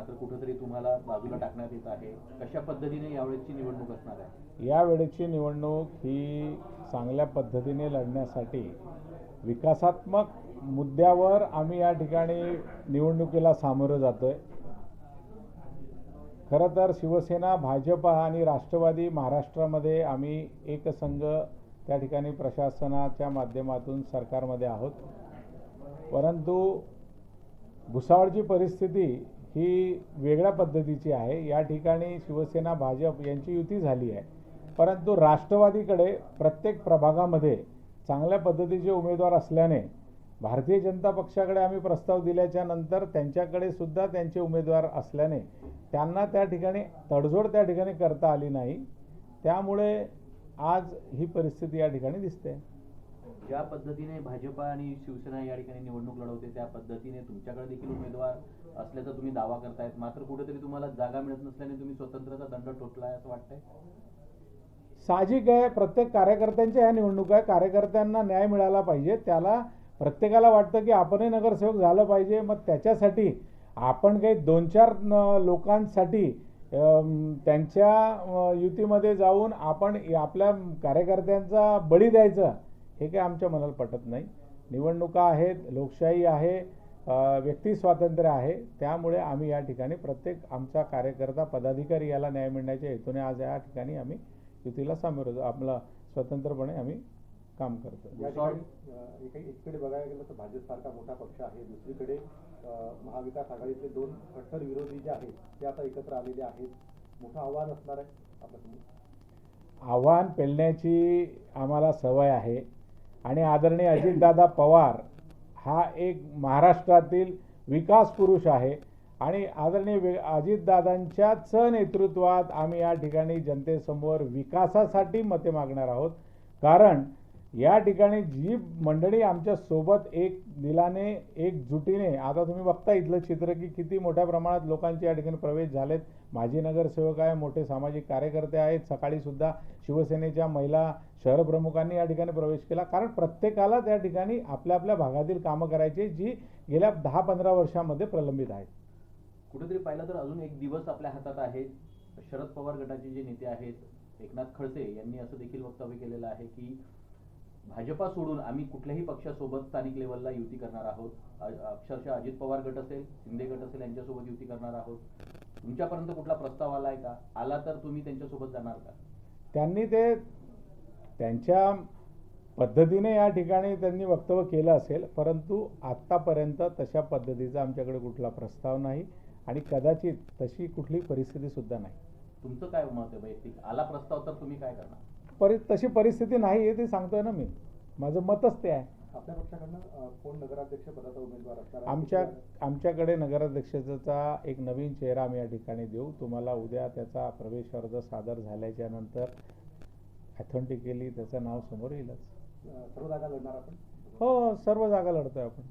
मात्र कुठेतरी तुम्हाला बाजूला टाकण्यात येत आहे. कशा पद्धतीने यावेळेची निवडणूक असणार आहे? यावेळेची निवडणूक ही चांगल्या पद्धतीने लढण्यासाठी विकासात्मक मुद्द्यावर आम्ही या ठिकाणी निवडणुकीला सामोरं जातोय. खरं तर शिवसेना भाजपा आणि राष्ट्रवादी महाराष्ट्रामध्ये आम्ही एकसंघ त्या ठिकाणी प्रशासनाच्या माध्यमातून सरकारमध्ये आहोत. परंतु भुसावळची परिस्थिती ही वेगळ्या पद्धतीची आहे. या ठिकाणी शिवसेना भाजप यांची युती झाली आहे. परंतु राष्ट्रवादीकडे प्रत्येक प्रभागामध्ये चांगल्या पद्धतीचे उमेदवार असल्याने भारतीय जनता पक्षाकडे आम्ही प्रस्ताव दिल्याच्या नंतर त्यांच्याकडे सुद्धा त्यांचे उमेदवार असल्याने त्यांना त्या ठिकाणी तडजोड त्या ठिकाणी करता आली नाही. त्यामुळे आज ही परिस्थिती या ठिकाणी दिसते. ज्या पद्धतीने भाजपा आणि शिवसेना या ठिकाणी निवडणूक लढवते त्या पद्धतीने तुमच्याकडे देखील उमेदवार असल्याचा तुम्ही दावा करतायत. मात्र कुठेतरी तुम्हाला जागा मिळत नसल्याने तुम्ही स्वतंत्रचा दंड ठोकलाय असं वाटतंय? साहजिक आहे प्रत्येक कार्यकर्त्यांच्या ह्या निवडणूक आहे. कार्यकर्त्यांना न्याय मिळाला पाहिजे. त्याला प्रत्येकाला वाटतं की आपणही नगरसेवक झालं पाहिजे. मग त्याच्यासाठी आपण काही दोन चार लोकांसाठी त्यांच्या युतीमध्ये जाऊन आपण आपल्या कार्यकर्त्यांचा बळी द्यायचा. हे काही आमच्या मनाला पटत नाही. निवडणुका आहेत लोकशाही आहे व्यक्ती स्वातंत्र्य आहे त्यामुळे आम्ही या ठिकाणी प्रत्येक आमचा कार्यकर्ता पदाधिकारी याला न्याय मिळण्याच्या हेतूने आज या ठिकाणी आम्ही युतीला सामोरं आपलं स्वतंत्रपणे आम्ही काम करतो. एकीकडे बघायला गेलं तर भाजपसारखा मोठा पक्ष आहे. दुसरीकडे महाविकास आघाडीतले दोन कट्टर विरोधी जे आहेत ते आता एकत्र आलेले आहेत. मोठं आव्हान असणार आहे. आपल्यासमोर आव्हान पेलण्याची आम्हाला सवय आहे. आणि आदरणीय अजितदादा पवार हा एक महाराष्ट्रातील विकास पुरुष आहे. आणि आदरणीय वि- अजितदादांच्याच नेतृत्वात आम्ही या ठिकाणी जनतेसमोर विकासासाठी मते मागणार आहोत. कारण या ठिकाणी जी मंडळी आमच्यासोबत एक दिलाने एकजुटीने आता तुम्ही बघता इथलं चित्र की किती मोठ्या प्रमाणात लोकांचे या ठिकाणी प्रवेश झालेत. माजी नगरसेवक आहे मोठे सामाजिक कार्यकर्ते आहेत. सकाळी सुद्धा शिवसेनेच्या महिला शहरप्रमुखांनी या ठिकाणी प्रवेश केला. कारण प्रत्येकाला त्या ठिकाणी आपल्या आपल्या भागातील कामं करायची जी गेल्या दहा पंधरा वर्षामध्ये प्रलंबित आहेत. कुठेतरी पाहिलं तर अजून एक दिवस आपल्या हातात आहे. शरद पवार गटाचे जे नेते आहेत एकनाथ खडसे यांनी असं देखील वक्तव्य केलेलं आहे की भाजपा सोडून आम्ही कुठल्याही पक्षासोबत स्थानिक लेवलला युती करणार आहोत. अक्षरशः अजित पवार गट असेल शिंदे गट असेल यांच्यासोबत युती करणार आहोत. तुमच्यापर्यंत कुठला प्रस्ताव आलाय का? आला तर तुम्ही त्यांच्यासोबत जाणार का? त्यांनी ते त्यांच्या पद्धतीने या ठिकाणी त्यांनी वक्तव्य केलं असेल परंतु आत्तापर्यंत तशा पद्धतीचा आमच्याकडे कुठला प्रस्ताव नाही आणि कदाचित तशी कुठली परिस्थितीसुद्धा नाही. तुमचं काय मत आहे वैयक्तिक? आला प्रस्ताव तर तुम्ही काय करणार? परि तशी परिस्थिती नाही आहे ते सांगतोय ना मी. माझं मतच ते आहे. आपल्या पक्षाकडनं अ, कोण नगराध्यक्ष पदाचा उमेदवार असणार आहे? आमच्या आमच्याकडे नगराध्यक्षाचा एक नवीन चेहरा आम्ही या ठिकाणी देऊ. तुम्हाला उद्या त्याचा प्रवेश अर्ज सादर झाल्याच्यानंतर ऑथेंटिकली त्याचं नाव समोर येईलच. सर्व जागा लढणार आपण? हो सर्व जागा लढतोय आपण.